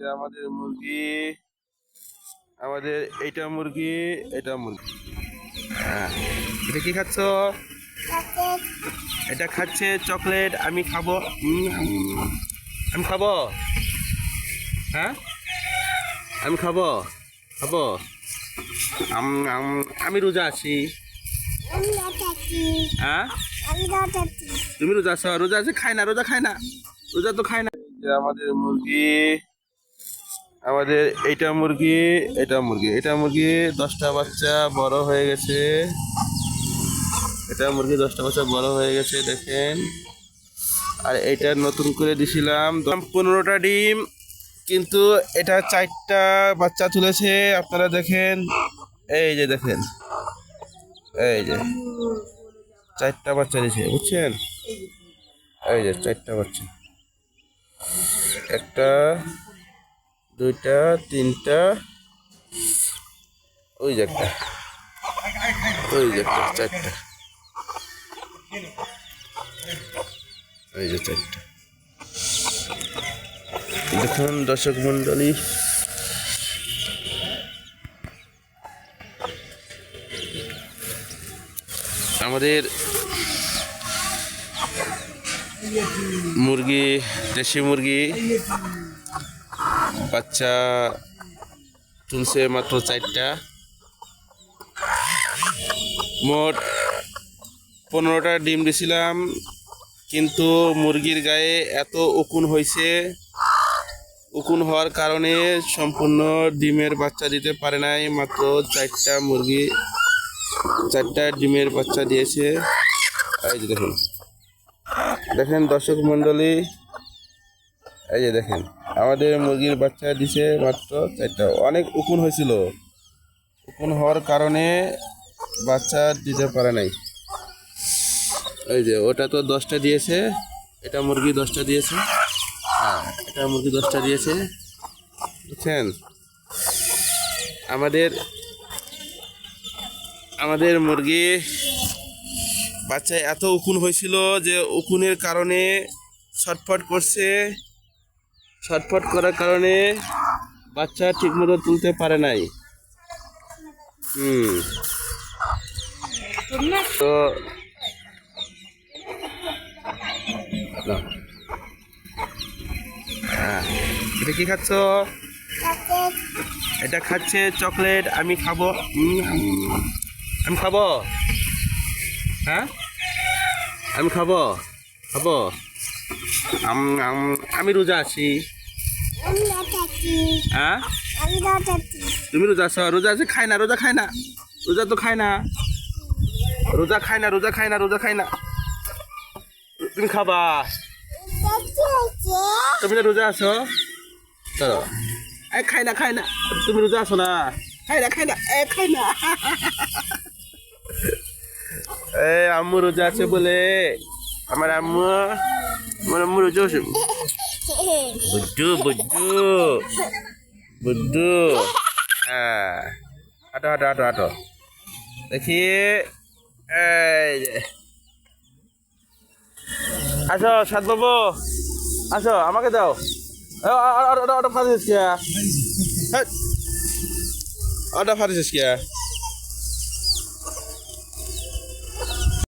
যে আমাদের মুরগি আমাদের এইটা মুরগি এটা মুরগি। হ্যাঁ। এটা কি খাচ্ছ? এটা খাচ্ছে চকলেট আমি খাব। আমি খাব? হ্যাঁ? আমি খাব? খাব? আম- আম- আমি রোজা আছি। হ্যাঁ? তুমি রোজা আছো? রোজা আছে? খায় না রোজা খায় না। রোজা তো খায় না। আমাদের মুরগি আমাদের এইটা মুরগি এটা মুরগি এটা মুরগি দশটা বাচ্চা বড় হয়ে গেছে। এটা মুরগি দশটা বাচ্চা বড় হয়ে গেছে, দেখেন। আর এটা নতুন করে দিছিলাম। পনেরোটা ডিম, কিন্তু এটা চারটা বাচ্চা তুলেছে, আপনারা দেখেন। এই যে দেখেন, এই যে চারটা বাচ্চা দিয়েছে, বুঝছেন? এই যে চারটা বাচ্চা। একটা দুইটা, তিনটা। ওই যে একটা। ওই যে একটা, চারটা। এই যে চারটা। দেখুন দর্শক মন্ডলী আমাদের মুরগি, দেশি মুরগি বাচ্চা তুলছে মাত্র চারটা। মোট পনেরোটা ডিম দিছিলাম, কিন্তু মুরগির গায়ে এত উকুন হয়েছে। উকুন হওয়ার কারণে সম্পূর্ণ ডিমের বাচ্চা দিতে পারে নাই, মাত্র চারটা মুরগি, চারটা ডিমের বাচ্চা দিয়েছে। এই যে দেখুন। দেখেন দর্শক মণ্ডলী, এই যে দেখেন। আমাদের মুরগির বাচ্চা দিছে মাত্র চারটা। অনেক উকুন হয়েছিল। উকুন হওয়ার কারণে বাচ্চা দিতে পারে নাই। ওই যে, ওটা তো দশটা দিয়েছে। এটা মুরগি দশটা দিয়েছে। হ্যাঁ এটা মুরগি দশটা দিয়েছে। বুঝছেন? আমাদের আমাদের মুরগি বাচ্চায় এত উকুন হয়েছিল যে উকুনের কারণে ছটফট করছে। ছটফট করার কারণে বাচ্চা ঠিকমতো তুলতে পারে নাই। হুম। তো হ্যাঁ। এটা কি খাচ্ছ? এটা খাচ্ছে চকলেট, আমি খাব। আমি খাব? হ্যাঁ? আমি খাব? খাব? আম- আম- রোজা আছি। হ্যাঁ? তুমি রোজা আছো? রোজা আছে? খায় না রোজা খায় না। রোজা তো খায় না। রোজা খায় না রোজা খায় না রোজা খায় না। তুমি খাবা। তুমি না রোজা আছো? চলো। এ খাই না খাই না। তুমি রোজা আছো না? খাই না খাই না। এ খাই না। এ আম্মু রোজা আছে বলে। আমার আম্মু আম্মু রোজা আছে বুদ্ধু বুদ্ধু বুদ্ধু হ্যাঁ হাঁটো হাঁটো হাঁটো হাঁটো দেখি এই যে। আসো সাত বাবু আসো আমাকে দাও ওটা ফাটিস কে ওটা ফাটিস কে